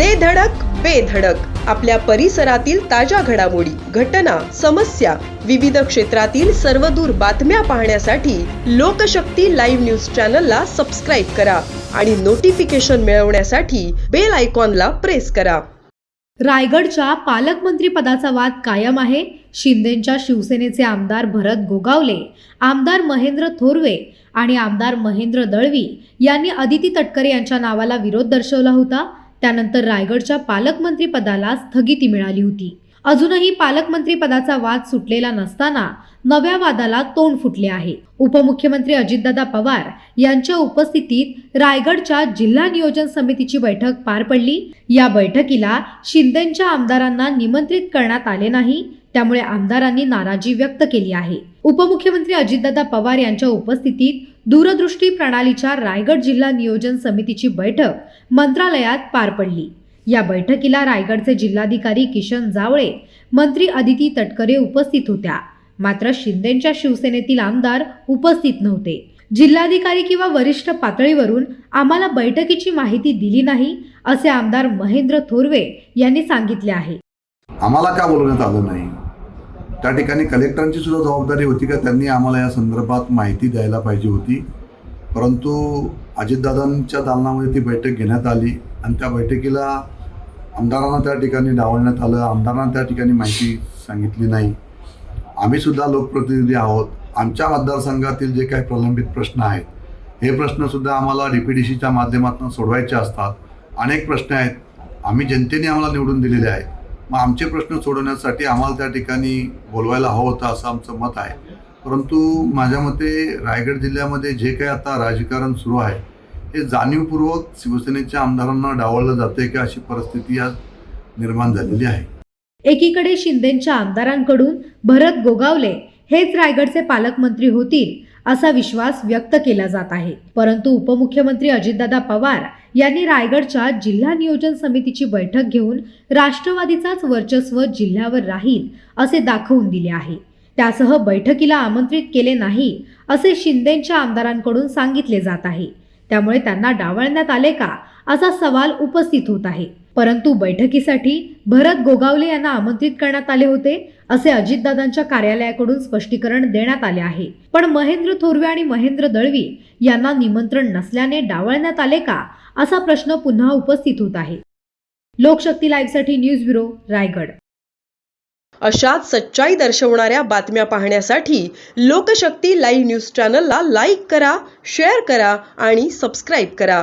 दे धडक बेधडक आपल्या परिसरातील ताज्या घडामोडी घटना समस्या विविध क्षेत्रातील सर्वदूर बातम्या पाहण्यासाठी लोकशक्ती लाईव्ह न्यूज चॅनलला सबस्क्राईब करा आणि नोटिफिकेशन मिळवण्यासाठी बेल आयकॉनला प्रेस करा. रायगडच्या पालकमंत्री पदाचा वाद कायम आहे. शिंदेच्या शिवसेनेचे आमदार भरत गोगावले आमदार महेंद्र थोरवे आणि आमदार महेंद्र दळवी यांनी अदिती तटकरे यांच्या नावाला विरोध दर्शवला होता. त्यानंतर रायगडच्या पालकमंत्रीपदाला स्थगिती मिळाली होती. अजूनही पालकमंत्रीपदाचा वाद सुटलेला नसताना नव्या वादाला तोंड फुटले आहे. उपमुख्यमंत्री अजितदादा पवार यांच्या उपस्थितीत रायगडच्या जिल्हा नियोजन समितीची बैठक पार पडली. या बैठकीला शिंदेच्या आमदारांना निमंत्रित करण्यात आले नाही त्यामुळे आमदारांनी नाराजी व्यक्त केली आहे. उपमुख्यमंत्री अजितदादा पवार यांच्या उपस्थितीत दूरदृष्टी प्रणालीच्या रायगड जिल्हा नियोजन समितीची बैठक मंत्रालयात पार पडली. या बैठकीला रायगडचे जिल्हाधिकारी किशन जावळे मंत्री अदिती तटकरे उपस्थित होत्या. मात्र शिंदेच्या शिवसेनेतील आमदार उपस्थित नव्हते. जिल्हाधिकारी किंवा वरिष्ठ पातळीवरून आम्हाला बैठकीची माहिती दिली नाही असे आमदार महेंद्र थोरवे यांनी सांगितले आहे. आम्हाला का बोलवण्यात आलं नाही? त्या ठिकाणी कलेक्टरांची सुद्धा जबाबदारी होती का? त्यांनी आम्हाला या संदर्भात माहिती द्यायला पाहिजे होती. परंतु अजितदादांच्या दालनामध्ये ती बैठक घेण्यात आली आणि त्या बैठकीला आमदारांना त्या ठिकाणी डावलण्यात आलं. आमदारांना त्या ठिकाणी माहिती सांगितली नाही. आम्ही सुद्धा लोकप्रतिनिधी आहोत. आमच्या मतदारसंघातील जे काही प्रलंबित प्रश्न आहेत हे प्रश्नसुद्धा आम्हाला डी पी डी सीच्या माध्यमातून सोडवायचे असतात. अनेक प्रश्न आहेत. आम्ही जनतेने आम्हाला निवडून दिलेले आहेत. मग आमचे प्रश्न सोडवण्यासाठी आम्हाला त्या ठिकाणी बोलवायला हवं होतं असं आमचं मत आहे. परंतु माझ्या मते रायगड जिल्ह्यामध्ये जे काही आता राजकारण सुरू आहे हे जाणीवपूर्वक शिवसेनेच्या आमदारांना डावळलं जाते का अशी परिस्थिती आज निर्माण झालेली आहे. एकीकडे शिंदेच्या आमदारांकडून भरत गोगावले हेच रायगडचे पालकमंत्री होतील. असा विश्वास व्यक्त केला जात आहे. परंतु उपमुख्यमंत्री अजितदादा पवार यांनी रायगडच्या जिल्हा नियोजन समितीची बैठक घेऊन राष्ट्रवादीचाच वर्चस्व जिल्ह्यावर राहील असे दाखवून दिले आहे. त्यासह बैठकीला आमंत्रित केले नाही असे शिंदेच्या आमदारांकडून सांगितले जात आहे. त्यामुळे त्यांना डावळण्यात आले का असा सवाल उपस्थित होत आहे. परंतु बैठकीसाठी भरत गोगावले यांना आमंत्रित करण्यात आले होते. असे अजितदादांच्या कार्यालयाकडून स्पष्टीकरण देण्यात आले आहे. पण महेंद्र थोरवे आणि महेंद्र दळवी यांना निमंत्रण नसल्याने डावळण्यात आले का? असा प्रश्न पुन्हा उपस्थित होत आहे. लोकशक्ती लाईव्हसाठी न्यूज ब्युरो रायगड. अशाच सच्चाई दर्शवणाऱ्या बातम्या पाहण्यासाठी लोकशक्ती लाईव्ह न्यूज चॅनलला लाईक करा शेअर करा आणि सबस्क्राईब करा.